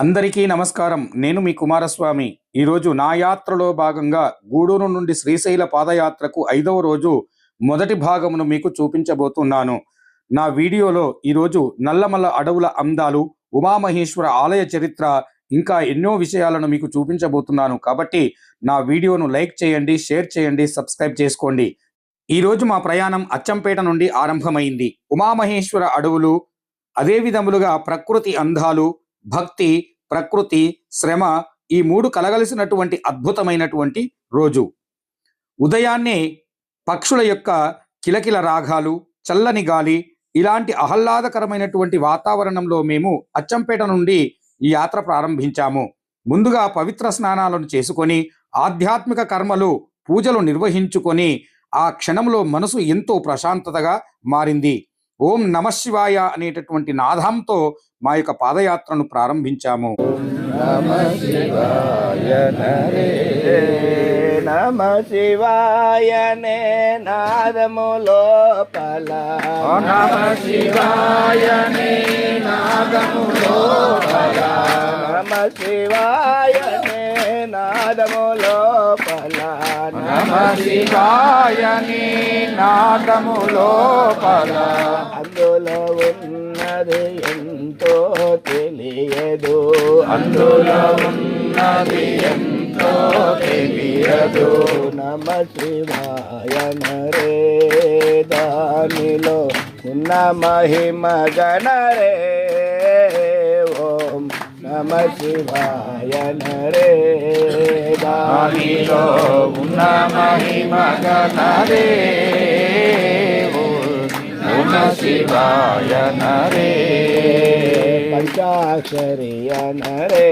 అందరికీ నమస్కారం. నేను మీ కుమారస్వామి. ఈరోజు నా యాత్రలో భాగంగా గూడూరు నుండి శ్రీశైల పాదయాత్రకు ఐదవ రోజు మొదటి భాగమును మీకు చూపించబోతున్నాను. నా వీడియోలో ఈరోజు నల్లమల్ల అడవుల అందాలు ఉమామహేశ్వర ఆలయ చరిత్ర ఇంకా ఎన్నో విషయాలను మీకు చూపించబోతున్నాను. కాబట్టి నా వీడియోను లైక్ చేయండి షేర్ చేయండి సబ్స్క్రైబ్ చేసుకోండి. ఈరోజు మా ప్రయాణం అచ్చంపేట నుండి ఆరంభమైంది. ఉమామహేశ్వర అడవులు అదే విధములుగా ప్రకృతి అందాలు భక్తి ప్రకృతి శ్రమ ఈ మూడు కలగలిసినటువంటి అద్భుతమైనటువంటి రోజు. ఉదయాన్నే పక్షుల యొక్క కిలకిల రాగాలు చల్లని గాలి ఇలాంటి ఆహ్లాదకరమైనటువంటి వాతావరణంలో మేము అచ్చంపేట నుండి ఈ యాత్ర ప్రారంభించాము. ముందుగా పవిత్ర స్నానాలను చేసుకొని ఆధ్యాత్మిక కర్మలు పూజలు నిర్వహించుకొని ఆ క్షణంలో మనసు ఎంతో ప్రశాంతతగా మారింది. ఓం నమశివాయ అనేటటువంటి నాదంతో మా యొక్క పాదయాత్రను ప్రారంభించాము. నమ శివాయ నమ శివాయనే నాదము లోపల నమ శివాయ నాదము లోపల నమ శివాయనే నాదము లోపల. నమ శివాయని నాదము లోపల. అందులో ఉన్నది ఎంతో తెలియదు. అందులో ఉన్నది ఎంతో తెలియదు. నమ శివాయ నరే దానిలో ఉన్న మహిమ గణరే. ఓం నమ శివాయ నరే దానిలో ఉన్న మహిమ గణరే నమ శివాయ నరే పంచాక్షరి నరే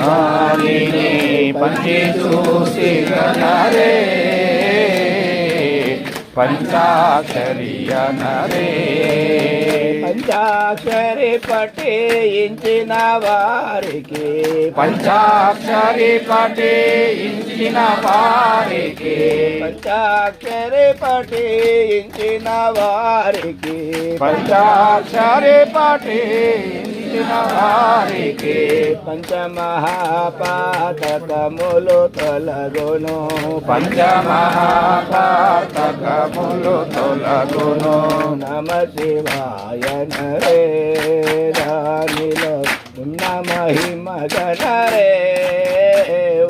దానిని పంచి చూసి గణరే పంచాక్షరి నరే దానిని పంచాక్షరి పఠించిన వారికి. పంచాక్షరి పఠించిన వారికి. పంచాక్షరి పఠించిన వారికి. పంచాక్షరి పఠించిన వారికి పంచమహాపాతకములు తొలగును. పంచమహాపాతకములు తొలగును. నమ శివాయ నరే దానిలో ఉన్న మహిమ గణరే.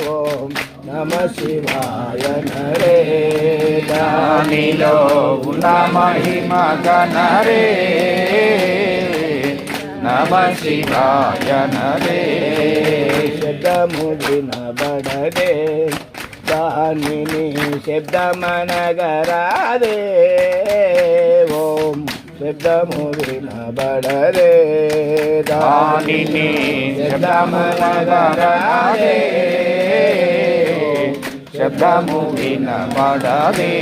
ఓం నమ శివాయ నరే దానిలో ఉన్న మహిమ గణరే. నమ శివాయ నరే శబ్దముదిన బడదే దానిని శబ్దమనగరాదే ఓం శబ్దము వినబడరే దానిని శబ్దమనగరాదే శబ్దము వినబడదే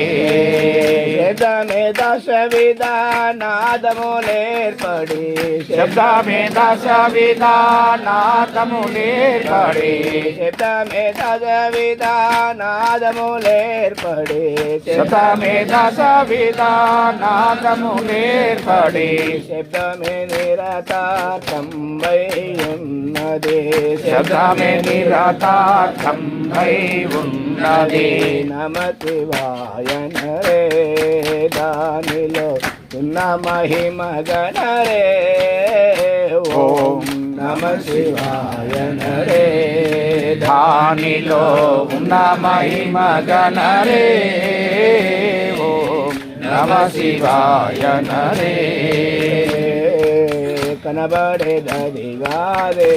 శబ్దమే దశ విధానాదము నేర్పడి. శబ్దమే దశ విధానాదము నేర్పడి. శబ్దమే దశ విధానాదము నేర్పడి. శబ్దమే దశ విధానాదము నేర్పడి. శబ్దమే నిరతార్థం వై ఉన్నదే. శబ్దమే నిరతార్థం వై ఉన్నది. నమతి వాయనరే. దానిలో ఉన్న మహిమ గణరే ఓం నమ శివాయ నరే. దానిలో ఉన్న మహిమ గణరే ఓం నమ శివాయ నరే. కనబడే దదిగాదే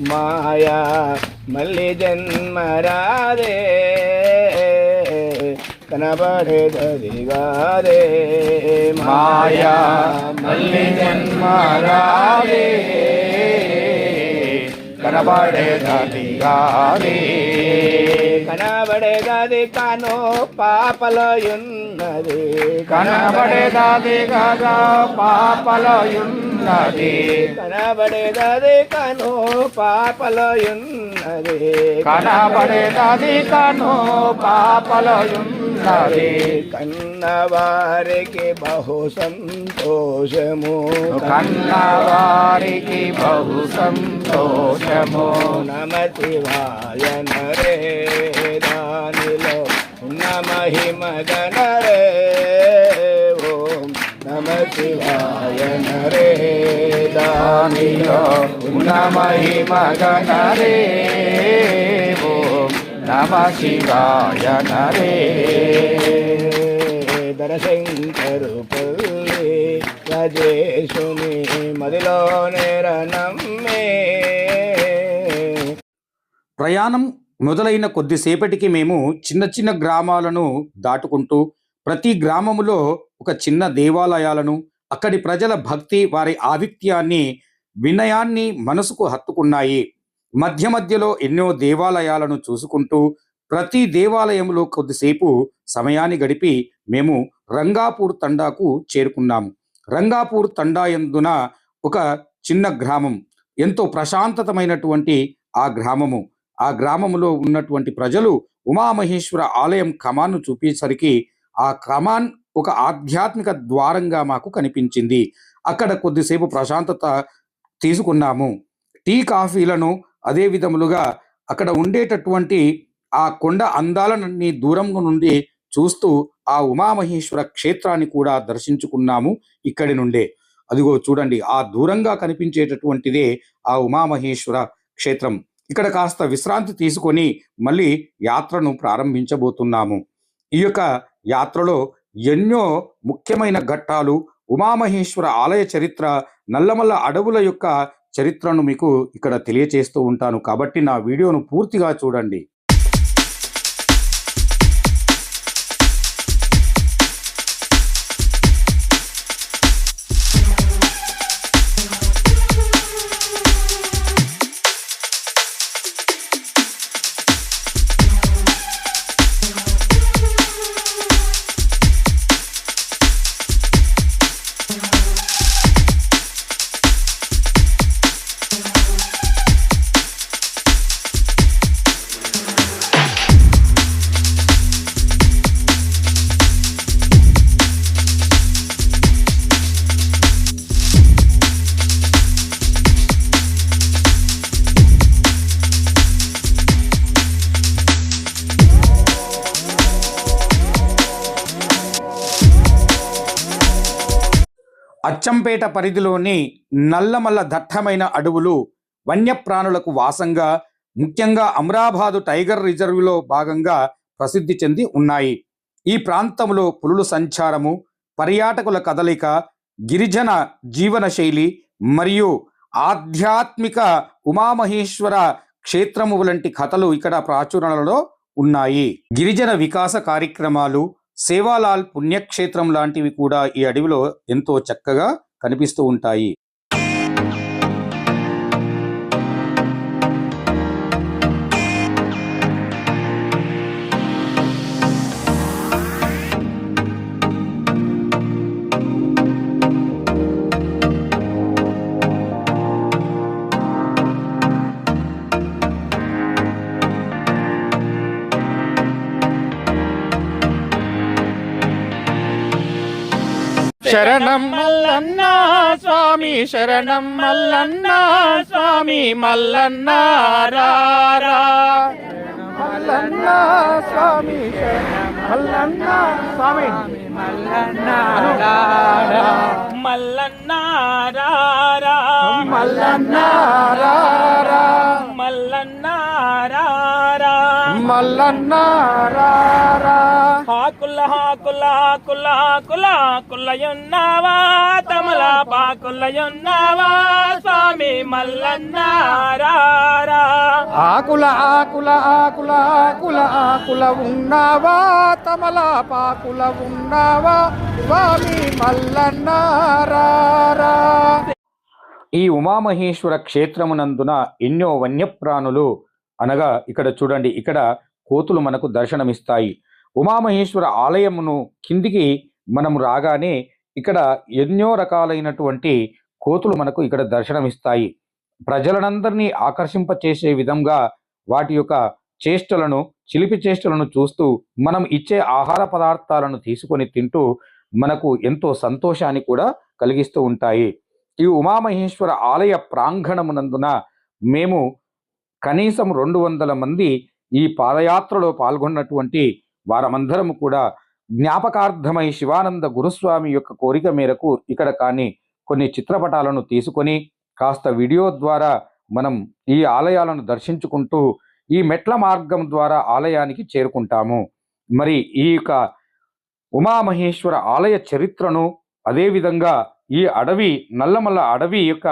మాయా మళ్ళీ జన్మరాదే. కనబడేదదిగాదే మాయా మళ్ళీ జన్మరాదే కనబడేదదిగాదే కనబడేదది కను పాపలయున్నది కనబడేదాది గదా పాపలయున్నది కనబడేదది కను పాపలయున్నది. కనబడేదాది కను పాపలయున్నది. కన్నవారికి బహు సంతోషము. కన్నవారికి బహు సంతోషము. నమ శివాయ నరే దానిలో ఉన్న శివాయ నరే దానిలో ఉన్న మహిమ గణరే ఓం నమ శివాయ నరే దరశంకరు పల్లి రాజేశుని మదిలో ప్రయాణం మొదలైన కొద్దిసేపటికి మేము చిన్న చిన్న గ్రామాలను దాటుకుంటూ ప్రతి గ్రామములో ఒక చిన్న దేవాలయాలను అక్కడి ప్రజల భక్తి వారి ఆధిక్యాన్ని వినయాన్ని మనసుకు హత్తుకున్నాయి. మధ్య మధ్యలో ఎన్నో దేవాలయాలను చూసుకుంటూ ప్రతి దేవాలయంలో కొద్దిసేపు సమయాన్ని గడిపి మేము రంగాపూర్ తండాకు చేరుకున్నాము రంగాపూర్ తండా ఎందున ఒక చిన్న గ్రామం ఎంతో ప్రశాంతతమైనటువంటి ఆ గ్రామము. ఆ గ్రామములో ఉన్నటువంటి ప్రజలు ఉమామహేశ్వర ఆలయం కమాన్ను చూపేసరికి ఆ కమాన్ ఒక ఆధ్యాత్మిక ద్వారంగా మాకు కనిపించింది. అక్కడ కొద్దిసేపు ప్రశాంతత తీసుకున్నాము. టీ కాఫీలను అదే విధములుగా అక్కడ ఉండేటటువంటి ఆ కొండ అందాలన్నీ దూరం నుండి చూస్తూ ఆ ఉమామహేశ్వర క్షేత్రాన్ని కూడా దర్శించుకున్నాము ఇక్కడి నుండే. అదిగో చూడండి ఆ దూరంగా కనిపించేటటువంటిదే ఆ ఉమామహేశ్వర క్షేత్రం. ఇక్కడ కాస్త విశ్రాంతి తీసుకొని మళ్ళీ యాత్రను ప్రారంభించబోతున్నాము. ఈ యొక్క యాత్రలో ఎన్నో ముఖ్యమైన ఘట్టాలు. ఉమామహేశ్వర ఆలయ చరిత్ర నల్లమల్ల అడవుల యొక్క చరిత్రను మీకు ఇక్కడ తెలియచేస్తూ ఉంటాను. కాబట్టి నా వీడియోను పూర్తిగా చూడండి. అచ్చంపేట పరిధిలోని నల్లమల్ల దట్టమైన అడవులు వన్యప్రాణులకు వాసంగా ముఖ్యంగా అమరాబాదు టైగర్ రిజర్వ్లో భాగంగా ప్రసిద్ధి చెంది ఉన్నాయి. ఈ ప్రాంతంలో పులుల సంచారము పర్యాటకుల కదలిక గిరిజన జీవన శైలి మరియు ఆధ్యాత్మిక ఉమామహేశ్వర క్షేత్రము వంటి కథలు ఇక్కడ ప్రాచురణలో ఉన్నాయి. గిరిజన వికాస కార్యక్రమాలు సేవాలాల్ పుణ్యక్షేత్రం లాంటివి కూడా ఈ అడవిలో ఎంతో చక్కగా కనిపిస్తూ ఉంటాయి. శరణం మల్లన్న స్వామి శరణం మల్లన్న స్వామి మల్లన్న రారా మల్లన్న స్వామి మల్లన్న స్వామి మల్లన్న రారా మల్లన్న రారా మల్లన్న రారా మల్లన్న రారా మల్లన్న రారా ఆకుల ఆకుల ఆకుల ఆకుల ఆకులయున్నావా తమల పాకులయున్నావా స్వామి ఆకుల ఆకుల ఆకుల ఆకుల ఆకుల ఉన్నావా తమల పాకుల ఉన్నావా స్వామి మల్లన్న రారా ఈ ఉమామహేశ్వర క్షేత్రమునందున ఎన్నో వన్యప్రాణులు అనగా ఇక్కడ చూడండి ఇక్కడ కోతులు మనకు దర్శనమిస్తాయి. ఉమామహేశ్వర ఆలయమును కిందికి మనము రాగానే ఇక్కడ ఎన్నో రకాలైనటువంటి కోతులు మనకు ఇక్కడ దర్శనమిస్తాయి. ప్రజలనందరినీ ఆకర్షింపచేసే విధంగా వాటి యొక్క చేష్టలను చిలిపి చేష్టలను చూస్తూ మనం ఇచ్చే ఆహార పదార్థాలను తీసుకొని తింటూ మనకు ఎంతో సంతోషాన్ని కూడా కలిగిస్తూ ఉంటాయి. ఈ ఉమామహేశ్వర ఆలయ ప్రాంగణమునందున మేము కనీసం రెండు వందల మంది ఈ పాదయాత్రలో పాల్గొన్నటువంటి వారమందరము కూడా జ్ఞాపకార్థమై శివానంద గురుస్వామి యొక్క కోరిక మేరకు ఇక్కడ కానీ కొన్ని చిత్రపటాలను తీసుకొని కాస్త వీడియో ద్వారా మనం ఈ ఆలయాలను దర్శించుకుంటూ ఈ మెట్ల మార్గం ద్వారా ఆలయానికి చేరుకుంటాము. మరి ఈ యొక్క ఉమామహేశ్వర ఆలయ చరిత్రను అదేవిధంగా ఈ అడవి నల్లమల్ల అడవి యొక్క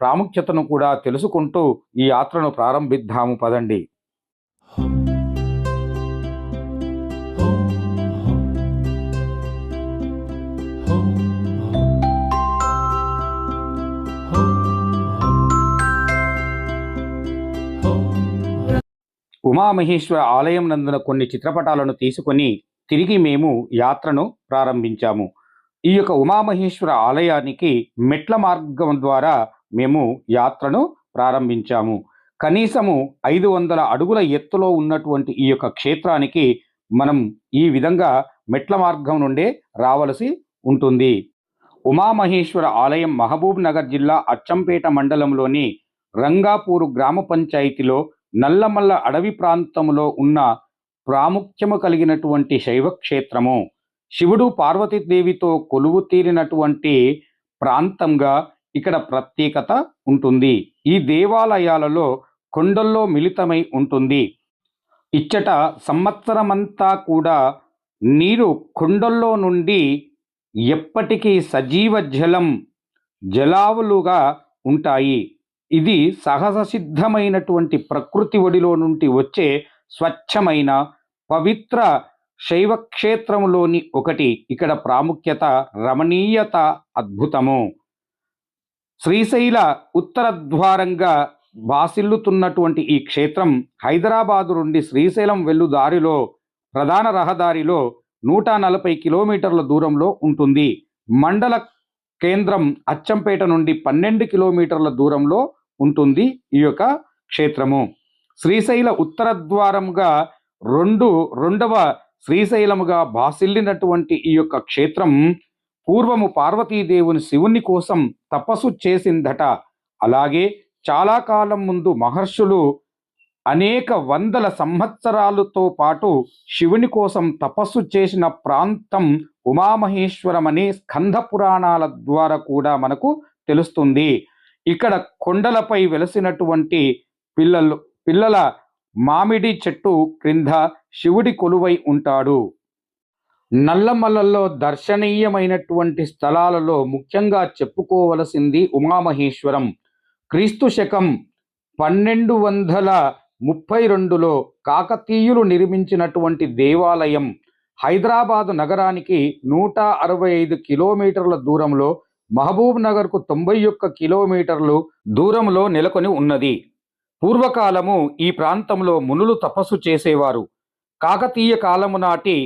ప్రాముఖ్యతను కూడా తెలుసుకుంటూ ఈ యాత్రను ప్రారంభిద్దాము. పదండి. ఉమామహేశ్వర ఆలయం నందున కొన్ని చిత్రపటాలను తీసుకొని తిరిగి మేము యాత్రను ప్రారంభించాము. ఈ యొక్క ఉమామహేశ్వర ఆలయానికి మెట్ల మార్గం ద్వారా మేము యాత్రను ప్రారంభించాము. కనీసము ఐదు వందల అడుగుల ఎత్తులో ఉన్నటువంటి ఈ యొక్క క్షేత్రానికి మనం ఈ విధంగా మెట్ల మార్గం నుండే రావలసి ఉంటుంది. ఉమామహేశ్వర ఆలయం మహబూబ్ నగర్ జిల్లా అచ్చంపేట మండలంలోని రంగాపూరు గ్రామ పంచాయతీలో నల్లమల్ల అడవి ప్రాంతంలో ఉన్న ప్రాముఖ్యము కలిగినటువంటి శైవ క్షేత్రము శివుడు పార్వతీదేవితో కొలువు తీరినటువంటి ప్రాంతంగా ఇక్కడ ప్రత్యేకత ఉంటుంది. ఈ దేవాలయాలలో కొండల్లో మిళితమై ఉంటుంది. ఇచ్చట సంవత్సరమంతా కూడా నీరు కొండల్లో నుండి ఎప్పటికీ సజీవ జలం జలావులుగా ఉంటాయి. ఇది సహజ సిద్ధమైనటువంటి ప్రకృతి ఒడిలో నుండి వచ్చే స్వచ్ఛమైన పవిత్ర శైవక్షేత్రంలోని ఒకటి. ఇక్కడ ప్రాముఖ్యత రమణీయత అద్భుతము. శ్రీశైల ఉత్తర ద్వారంగా బాసిల్లుతున్నటువంటి ఈ క్షేత్రం హైదరాబాదు నుండి శ్రీశైలం వెళ్ళు దారిలో ప్రధాన రహదారిలో నూట నలభై కిలోమీటర్ల దూరంలో ఉంటుంది. మండల కేంద్రం అచ్చంపేట నుండి పన్నెండు కిలోమీటర్ల దూరంలో ఉంటుంది ఈ యొక్క క్షేత్రము. శ్రీశైల ఉత్తర ద్వారముగా రెండు రెండవ శ్రీశైలముగా బాసిల్లినటువంటి ఈ యొక్క క్షేత్రం పూర్వము పార్వతీదేవుని శివుని కోసం తపస్సు చేసిందట. అలాగే చాలా కాలం ముందు మహర్షులు అనేక వందల సంవత్సరాలతో పాటు శివుని కోసం తపస్సు చేసిన ప్రాంతం ఉమామహేశ్వరం అనే స్కంద పురాణాల ద్వారా కూడా మనకు తెలుస్తుంది. ఇక్కడ కొండలపై వెలసినటువంటి పిల్లలు పిల్లల మామిడి చెట్టు క్రింద శివుడి కొలువై ఉంటాడు. నల్లమల్లలో దర్శనీయమైనటువంటి స్థలాలలో ముఖ్యంగా చెప్పుకోవలసింది ఉమామహేశ్వరం. క్రీస్తు శకం పన్నెండు వందల ముప్పై రెండులో కాకతీయులు నిర్మించినటువంటి దేవాలయం హైదరాబాదు నగరానికి నూట అరవై ఐదు కిలోమీటర్ల దూరంలో మహబూబ్ నగర్కు తొంభై ఒక్క కిలోమీటర్లు దూరంలో నెలకొని ఉన్నది. పూర్వకాలము ఈ ప్రాంతంలో మునులు తపస్సు చేసేవారు. కాకతీయ కాలము నాటి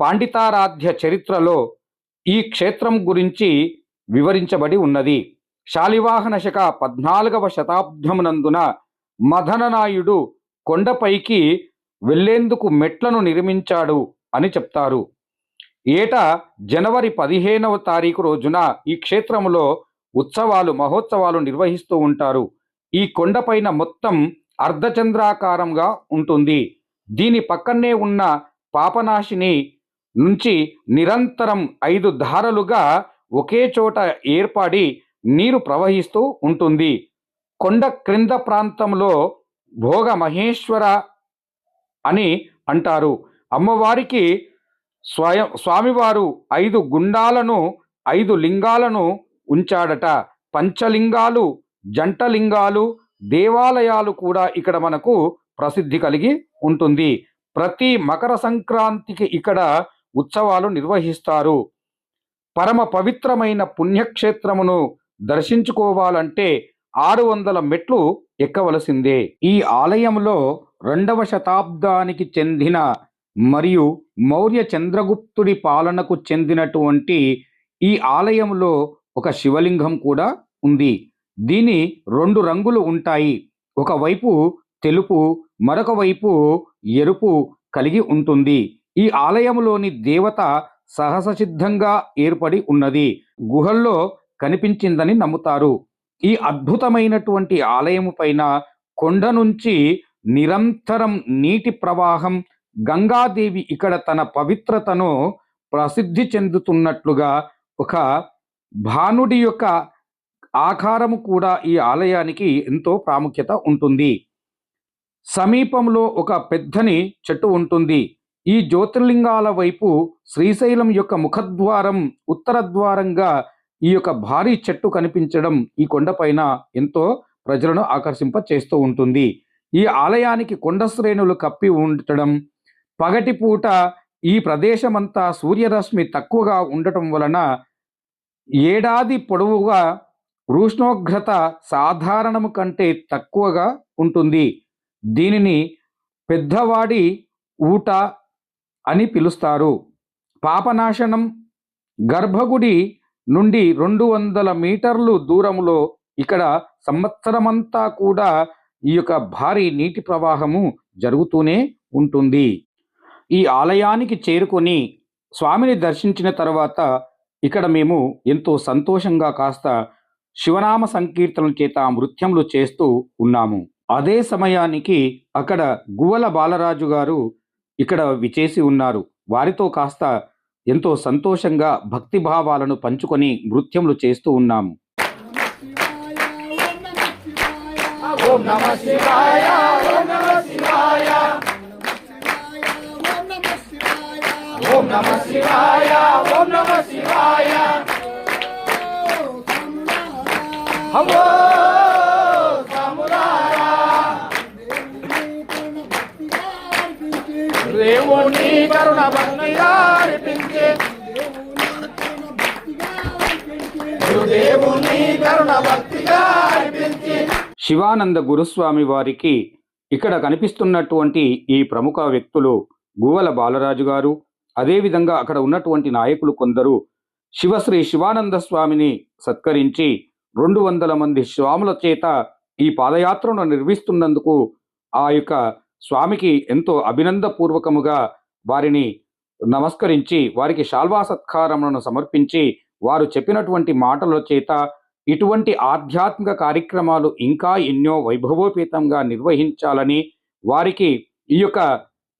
పాండితారాధ్య చరిత్రలో ఈ క్షేత్రం గురించి వివరించబడి ఉన్నది. శాలివాహన శక పద్నాలుగవ శతాబ్దమునందున మదననాయుడు కొండపైకి వెళ్ళేందుకు మెట్లను నిర్మించాడు అని చెప్తారు. ఏటా జనవరి పదిహేనవ తారీఖు రోజున ఈ క్షేత్రంలో ఉత్సవాలు మహోత్సవాలు నిర్వహిస్తూ ఉంటారు. ఈ కొండపైన మొత్తం అర్ధచంద్రాకారంగా ఉంటుంది. దీని పక్కనే ఉన్న పాపనాశిని నుంచి నిరంతరం ఐదు ధారలుగా ఒకే చోట ఏర్పడి నీరు ప్రవహిస్తూ ఉంటుంది. కొండ క్రింద ప్రాంతంలో భోగ మహేశ్వర అని అంటారు. అమ్మవారికి స్వయం స్వామివారు ఐదు గుండాలను ఐదు లింగాలను ఉంచాడట. పంచలింగాలు జంటలింగాలు దేవాలయాలు కూడా ఇక్కడ మనకు ప్రసిద్ధి కలిగి ఉంటుంది. ప్రతి మకర సంక్రాంతికి ఇక్కడ ఉత్సవాలు నిర్వహిస్తారు. పరమ పవిత్రమైన పుణ్యక్షేత్రమును దర్శించుకోవాలంటే ఆరు వందల మెట్లు ఎక్కవలసిందే. ఈ ఆలయంలో రెండవ శతాబ్దానికి చెందిన మరియు మౌర్య చంద్రగుప్తుడి పాలనకు చెందినటువంటి ఈ ఆలయంలో ఒక శివలింగం కూడా ఉంది. దీని రెండు రంగులు ఉంటాయి. ఒకవైపు తెలుపు మరొక వైపు ఎరుపు కలిగి ఉంటుంది. ఈ ఆలయంలోని దేవత సహససిద్ధంగా ఏర్పడి ఉన్నది. గుహల్లో కనిపించిందని నమ్ముతారు. ఈ అద్భుతమైనటువంటి ఆలయము పైన కొండ నుంచి నిరంతరం నీటి ప్రవాహం గంగాదేవి ఇక్కడ తన పవిత్రతను ప్రసిద్ధి చెందుతున్నట్లుగా ఒక భానుడి యొక్క ఆకారము కూడా ఈ ఆలయానికి ఎంతో ప్రాముఖ్యత ఉంటుంది. సమీపంలో ఒక పెద్దని చెట్టు ఉంటుంది. ఈ జ్యోతిర్లింగాల వైపు శ్రీశైలం యొక్క ముఖద్వారం ఉత్తర ద్వారంగా ఈ యొక్క భారీ చెట్టు కనిపించడం ఈ కొండపైన ఎంతో ప్రజలను ఆకర్షింప చేస్తూ ఉంటుంది. ఈ ఆలయానికి కొండ శ్రేణులు కప్పి ఉండటం పగటిపూట ఈ ప్రదేశమంతా సూర్యరశ్మి తక్కువగా ఉండటం వలన ఏడాది పొడవుగా ఉష్ణోగ్రత సాధారణము కంటే తక్కువగా ఉంటుంది. దీనిని పెద్దవాడి ఊట అని పిలుస్తారు. పాపనాశనం గర్భగుడి నుండి రెండు వందల మీటర్లు దూరంలో ఇక్కడ సంవత్సరమంతా కూడా ఈ యొక్క భారీ నీటి ప్రవాహము జరుగుతూనే ఉంటుంది. ఈ ఆలయానికి చేరుకొని స్వామిని దర్శించిన తర్వాత ఇక్కడ మేము ఎంతో సంతోషంగా కాస్త శివనామ సంకీర్తనల చేత నృత్యములు చేస్తూ ఉన్నాము. అదే సమయానికి అక్కడ గువ్వల బాలరాజు గారు ఇక్కడ విచేసి ఉన్నారు. వారితో కాస్త ఎంతో సంతోషంగా భక్తి భావాలను పంచుకొని నృత్యములు చేస్తూ ఉన్నాము. ఓం నమ శివాయ. ఓం నమ శివాయ ఓం నమ శివాయ హలో దేవుని కరుణ భక్తిగా అర్పించే. దేవుని కరుణ భక్తిగా అర్పించే. శివానంద గురుస్వామి వారికి ఇక్కడ కనిపిస్తున్నటువంటి ఈ ప్రముఖ వ్యక్తులు గువ్వల బాలరాజు గారు అదేవిధంగా అక్కడ ఉన్నటువంటి నాయకులు కొందరు శివశ్రీ శివానంద స్వామిని సత్కరించి రెండు వందల మంది స్వాముల చేత ఈ పాదయాత్రను నిర్వహిస్తున్నందుకు ఆ యొక్క స్వామికి ఎంతో అభినందపూర్వకముగా వారిని నమస్కరించి వారికి శాల్వా సత్కారములను సమర్పించి వారు చెప్పినటువంటి మాటల చేత ఇటువంటి ఆధ్యాత్మిక కార్యక్రమాలు ఇంకా ఎన్నో వైభవోపేతంగా నిర్వహించాలని వారికి ఈ యొక్క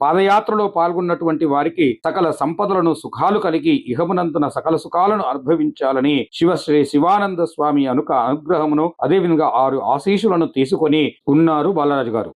పాదయాత్రలో పాల్గొన్నటువంటి వారికి సకల సంపదలను సుఖాలు కలిగి ఇహమునందున సకల సుఖాలను అనుభవించాలని శివశ్రీ శివానంద స్వామి అనుక అనుగ్రహమును అదేవిధంగా ఆరు ఆశీషులను తీసుకొని ఉన్నారు బాలరాజు గారు